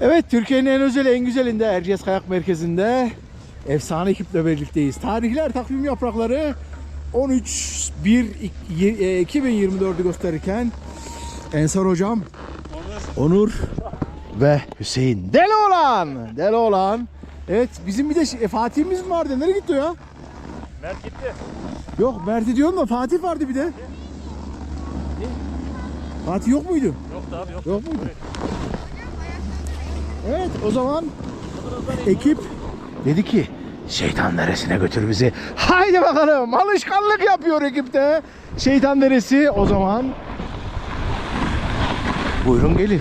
Evet Türkiye'nin en özel en güzelinde Erciyes Kayak Merkezi'nde efsane ekiple birlikteyiz. Tarihler takvim yaprakları 13 1 2024'ü gösterirken Ensar hocam Onur ve Hüseyin Deli olan Deli olan Evet bizim bir de şey- e, Fatih'imiz mi vardı? Nereye gitti o ya? Mert gitti. Yok Mert'i diyorum da Fatih vardı bir de. Fatih yok muydu? Yok da abi yok. Yok muydu? Evet o zaman ekip dedi ki şeytan neresine götür bizi. Haydi bakalım alışkanlık yapıyor ekipte. Şeytan neresi o zaman? Buyurun gelin.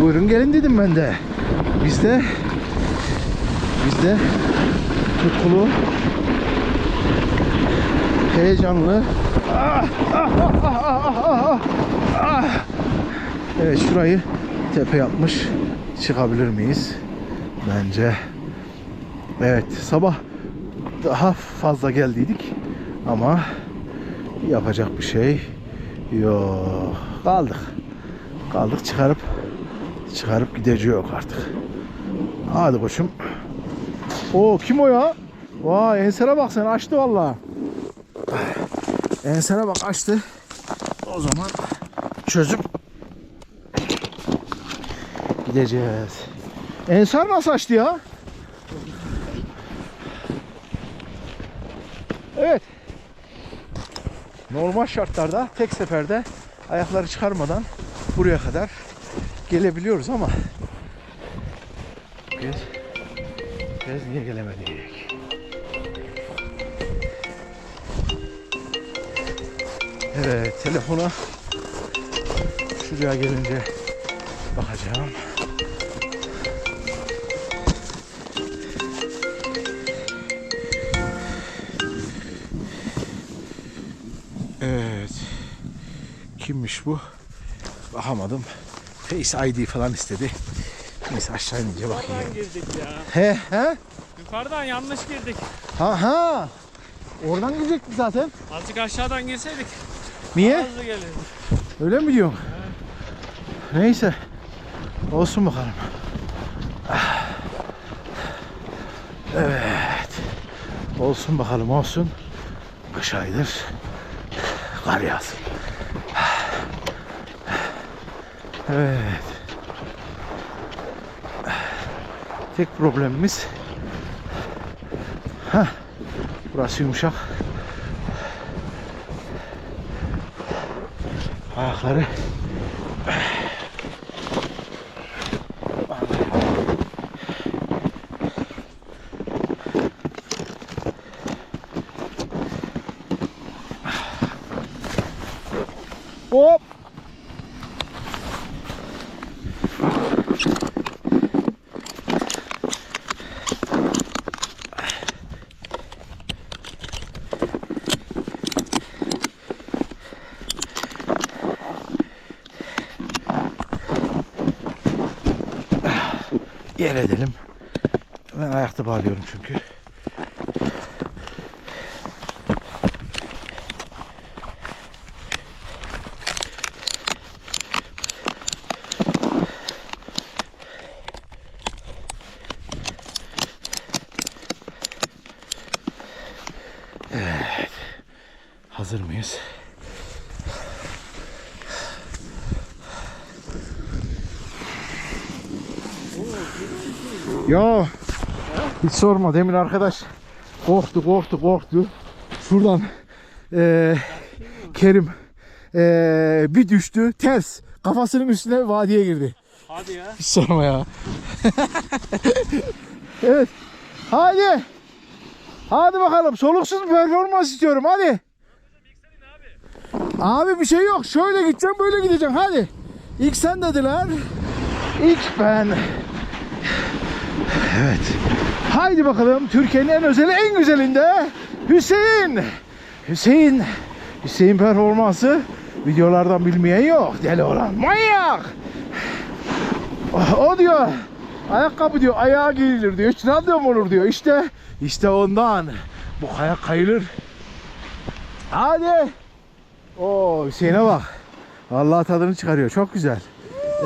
Buyurun gelin dedim ben de. Biz de biz de tutkulu heyecanlı. Evet şurayı tepe yapmış. Çıkabilir miyiz? Bence. Evet sabah daha fazla geldiydik ama yapacak bir şey yok. Kaldık. Kaldık çıkarıp çıkarıp gideceğiz artık. Hadi koçum. O kim o ya? Vay ensere bak sen açtı vallahi. Ensere bak açtı. O zaman çözüp gideceğiz. Ensar nasıl açtı ya? Evet. Normal şartlarda tek seferde ayakları çıkarmadan buraya kadar gelebiliyoruz ama biz, biz niye gelemedik? Evet telefona şuraya gelince bakacağım. Kimmiş bu? Bakamadım. Face ID falan istedi. Neyse aşağı inince bakayım. Yukarıdan girdik ya. He he. Yukarıdan yanlış girdik. Ha ha. Oradan gidecektik zaten. Azıcık aşağıdan girseydik Niye? hızlı gelirdi. Öyle mi diyorsun? Neyse. Olsun bakalım. Evet. Olsun bakalım olsun. Kış aydır. Kar yağsın. Evet. Tek problemimiz Heh, burası yumuşak. Ayakları Hop. Yer edelim. Ben ayakta bağlıyorum çünkü. Evet. Hazır mıyız? Ya hiç sorma demin arkadaş korktu korktu korktu. Şuradan eee, Kerim eee, bir düştü ters kafasının üstüne vadiye girdi. Hadi ya. Hiç sorma ya. evet. Hadi. Hadi bakalım. Soluksuz performans istiyorum. Hadi. Abi bir şey yok. Şöyle gideceğim böyle gideceğim. Hadi. İlk sen dediler. İlk ben. Evet. Haydi bakalım. Türkiye'nin en özeli en güzelinde Hüseyin. Hüseyin. Hüseyin performansı videolardan bilmeyen yok. Deli olan manyak. O diyor ayakkabı diyor ayağa giyilir diyor. Hiç radyom olur diyor. İşte işte ondan. Bu kayak kayılır. Hadi. Oo Hüseyin'e bak. Vallahi tadını çıkarıyor. Çok güzel.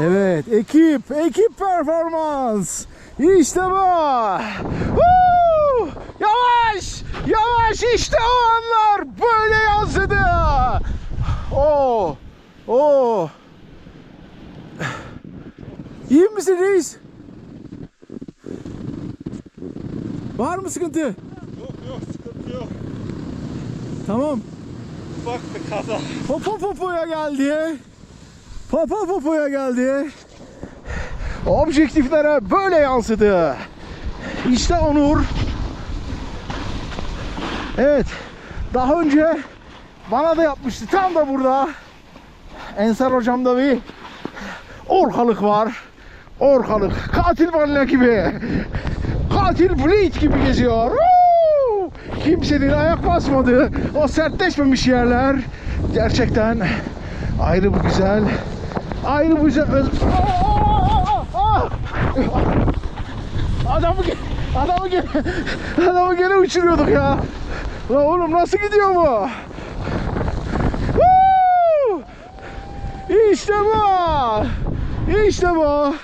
Evet ekip ekip performans. İşte bu. Woo! Yavaş yavaş işte o anlar böyle yansıdı. Oo. Oo. İyi misin reis? Var mı sıkıntı? Yok yok sıkıntı yok. Tamam. Ufak bir kaza. Popo popoya geldi. Popo popoya geldi. Objektiflere böyle yansıdı. İşte Onur. Evet. Daha önce bana da yapmıştı. Tam da burada. Ensar hocamda bir orkalık var. Orkalık. Katil balina gibi. Katil Blade gibi geziyor. Woo! Kimsenin ayak basmadığı o sertleşmemiş yerler gerçekten ayrı bu güzel. Ayrı bu aa! Adamı adamı gene adamı gene uçuruyorduk ya. Lan oğlum nasıl gidiyor bu? İşte bu. İşte bu.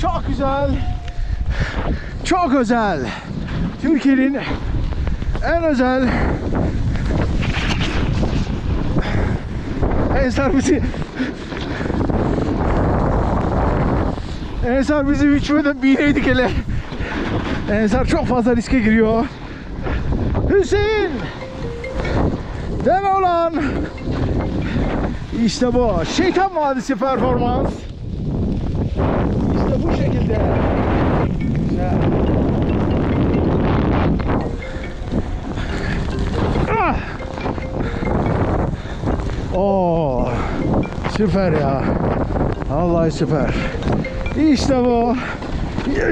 Çok güzel. Çok özel. Türkiye'nin en özel Ensar bizi Ensar bizi üçmeden bireydik hele. Ensar çok fazla riske giriyor. Hüseyin! Deme ulan! İşte bu. Şeytan Vadisi performans. İşte bu şekilde. Güzel. Ah! Oo, süper ya. Vallahi süper. İşte bu.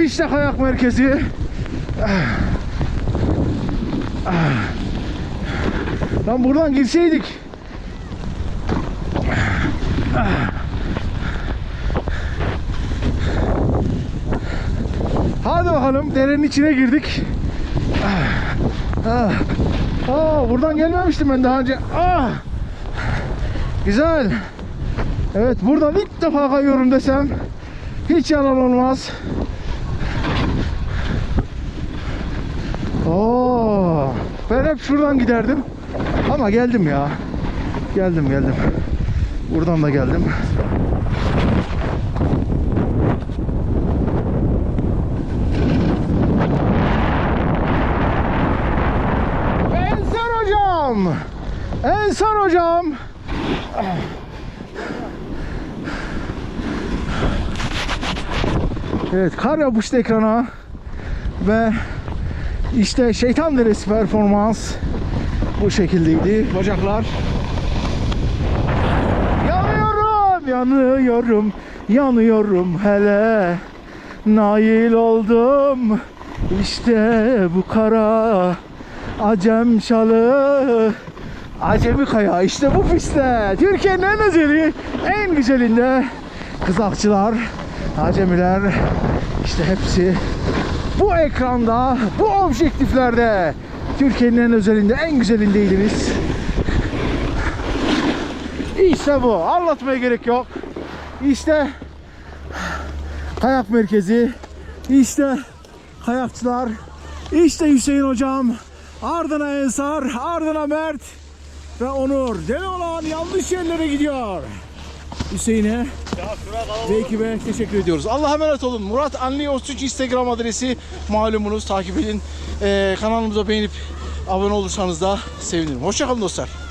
İşte kayak merkezi. Ah. Ah. Lan buradan girseydik. Hadi bakalım derenin içine girdik. Ah. Aa, buradan gelmemiştim ben daha önce. Ah. Güzel. Evet buradan ilk defa kayıyorum desem hiç yalan olmaz. Oo, ben hep şuradan giderdim. Ama geldim ya. Geldim geldim. Buradan da geldim. Ensar hocam. Ensar hocam. Evet kar yapıştı ekrana. Ve işte şeytan deresi performans bu şekildeydi. Bacaklar. Yanıyorum yanıyorum yanıyorum. Hele nail oldum. İşte bu kara acem şalı acemi kaya işte bu pistte. Türkiye'nin en özeli en güzelinde kızakçılar acemiler işte hepsi bu ekranda, bu objektiflerde Türkiye'nin en özelinde, en güzelindeydiniz. İşte bu. Anlatmaya gerek yok. İşte kayak merkezi. İşte kayakçılar. İşte Hüseyin hocam. Ardına Ensar, ardına Mert ve Onur. Deli olan yanlış yerlere gidiyor. Hüseyin'e ve ekibe teşekkür ediyoruz. Allah'a emanet olun. Murat Anli Ostuç Instagram adresi malumunuz takip edin. Ee, kanalımıza beğenip abone olursanız da sevinirim. Hoşçakalın dostlar.